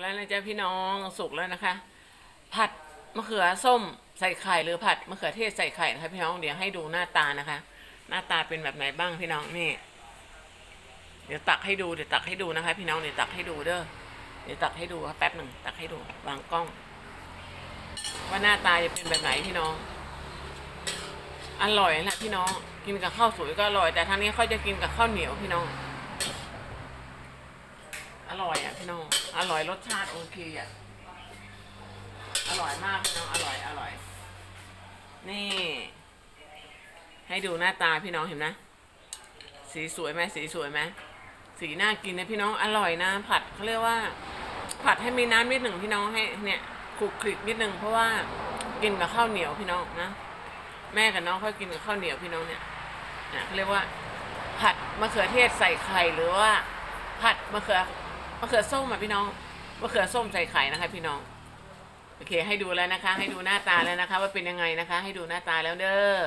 แล้วนะจ๊ะพี่น้องสุกแล้วนะคะ ผัดมะเขือส้มใส่ไข่หรือผัดมะเขือเทศใส่ไข่นะคะพี่น้องเดี๋ยวให้ดูหน้าตานะคะ หน้าตาเป็นแบบไหนบ้างพี่น้องนี่ เดี๋ยวตักให้ดูเดี๋ยวตักให้ดูนะคะ พี่น้องเดี๋ยวตักให้ดูเด้อเดี๋ยวตักให้ดูแป๊บหนึ่งตักให้ดูวางกล้อง ว่าหน้าตาจะเป็นแบบไหนพี่น้อง อร่อยนะพี่น้องกินกับข้าวสวยก็อร่อย แต่ทางนี้เขาจะกินกับข้าวเหนียวพี่น้อง อร่อยอะพี่น้อง อร่อยรสชาติโอเคอะ อร่อยมากพี่น้องอร่อยอร่อย นี่ ให้ดูหน้าตาพี่น้องเห็นไหมสีสวยไหมสีสวยไหมสีน่ากินนะพี่น้องอร่อยนะ ผัดเขาเรียกว่า ผัดให้มีน้ำนิดหนึ่งพี่น้องให้เนี่ยคลุกคลิกนิดหนึ่งเพราะว่ากินกับข้าวเหนียวพี่น้องนะแม่กับน้องเขากินกับข้าวเหนียวพี่น้องเนี่ยนะเขาเรียกว่า ผัดมะเขือเทศใส่ไข่หรือว่า ผัดมะเขือ มะเขือส้มอะพี่น้องมะเขือส้มใส่ไข่นะคะพี่น้องโอเค ให้ดูแล้วนะคะ ให้ดูหน้าตาแล้วนะคะ ว่าเป็นยังไงนะคะ ให้ดูหน้าตาแล้วเด้อ